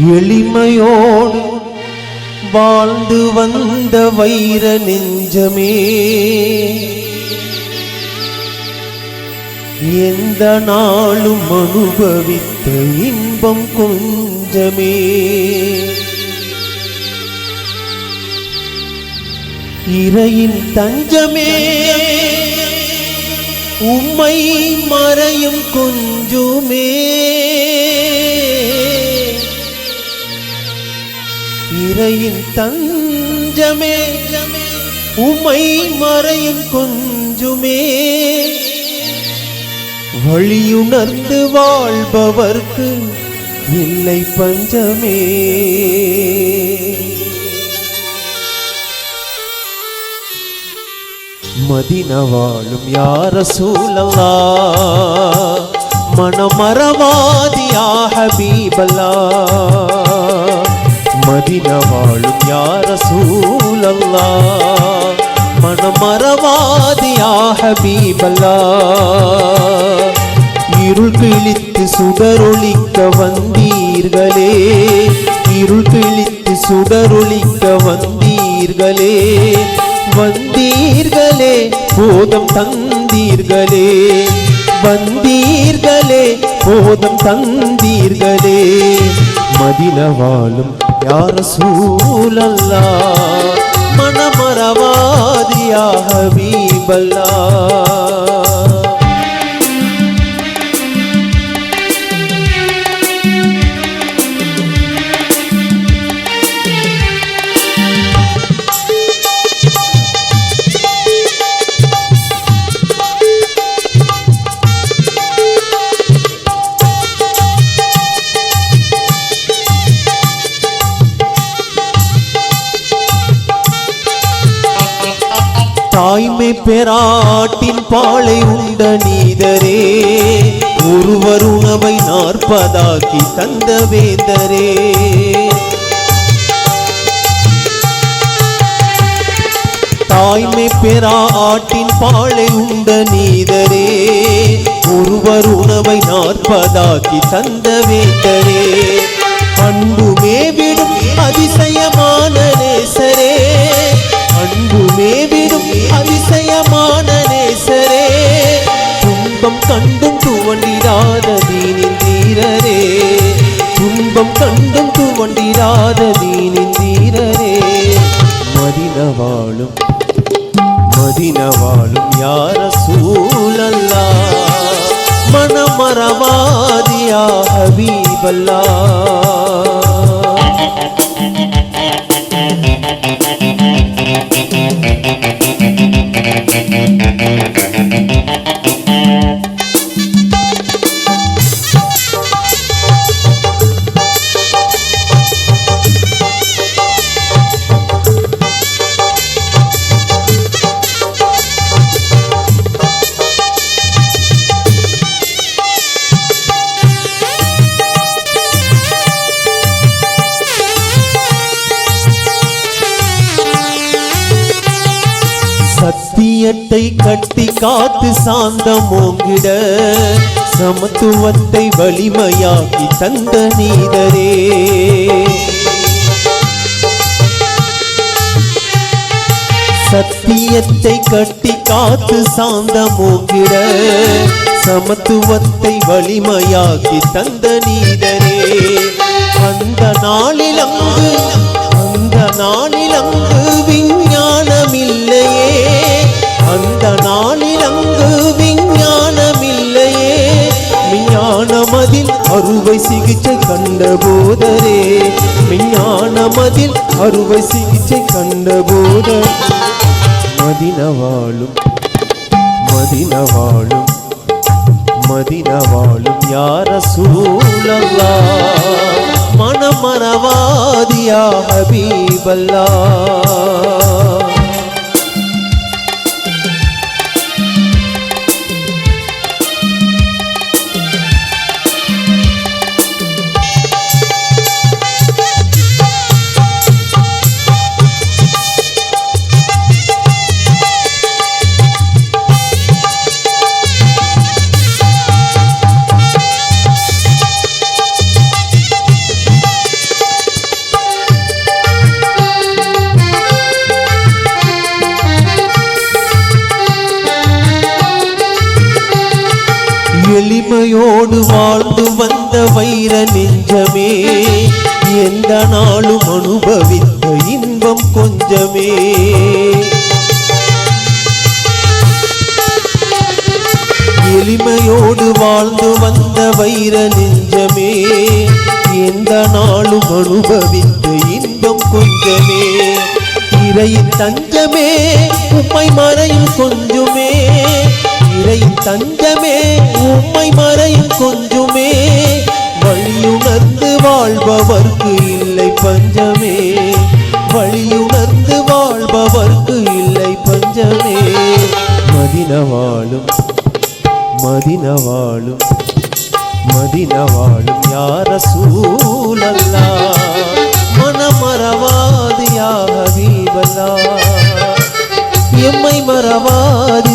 எளிமையோடு வாழ்ந்து வந்த வைர நெஞ்சமே. எந்த நாளும் அனுபவித்த இன்பம் கொஞ்சமே. இறையின் தஞ்சமே. உம்மை மறையும் கொஞ்சமே. இறையின் தஞ்சமே உமை மறையும் கொஞ்சுமே. வழியுணர்ந்து வாழ்பவர்க்கு இல்லை பஞ்சமே. மதின வாழும் யார சூழல்லா? மனமரவாதியாக பீபலா மதின வாழும் யார சூழல்லா மனமரவாதியாக பீபல்லா இருள் கிழித்து சுடரொளிக்க வந்தீர்களே இருள் கிழித்து சுடரொளிக்க வந்தீர்களே வந்தீர்களே போதம் தந்தீர்களே வந்தீர்களே போதம் தந்தீர்களே மதின வாழும் யார சூழல்லா மனமரவாதியாக வீபல்லா தாய்மை பெறாட்டின் பாலை உண்ட நீதரே ஒருவர் உணவை நாற்பதாக்கி தந்த வேந்தரே. தாய்மை பெறா ஆட்டின் பாலை உண்ட நீதரே ஒருவர் உணவை நாற்பதாக்கி தந்த வேந்தரே. அன்புமே விடும் அதிசயமா துன்பம் கண்டும் துவண்டிராத தீனின் தீரரே துன்பம் கண்டும் துவண்டிராத தீனின் தீரரே மதின வாழும் மதின வாழும் யார சூழல்லா? மனமரவாதியா ஹபீபல்லா சத்தியத்தை கட்டி காத்து சாந்தம் ஓங்கிட சமத்துவத்தை வலிமையாக்கி தந்த நீதரே. சத்தியத்தை கட்டி காத்து சாந்தம் ஓங்கிட சமத்துவத்தை வலிமையாக்கி தந்த நீதரே. அந்த நாளில் அந்த நாளில் சிகிச்சை கண்ட போதரே. விஞ்ஞானமதில் அறுவை சிகிச்சை கண்ட போத மதின வாழும் மதின வாழும் மதின வாழும் யார சூழல்லா? மனமரவாதியா ஹபீபல்லா எளிமையோடு வாழ்ந்து வந்த வைர நெஞ்சமே எந்த நாளும் அனுபவித்த இன்பம் கொஞ்சமே. எளிமையோடு வாழ்ந்து வந்த வைர நெஞ்சமே எந்த நாளும் அனுபவித்த இன்பம் கொஞ்சமே. இறையின் தஞ்சமே உம்மை மறையும் கொஞ்சமே. இறையின் தஞ்சமே உம்மை மறையும் கொஞ்சமே. வழியுணர்ந்து வாழ்பவர்க்கு இல்லை பஞ்சமே. வழியுணர்ந்து வாழ்பவர்க்கு இல்லை பஞ்சமே. மதினவாளும் மதினவாளும் மதினவாளும் யார சூழல்லா? மனமறவாது யாக வீவல்லா? எம்மை மறவாது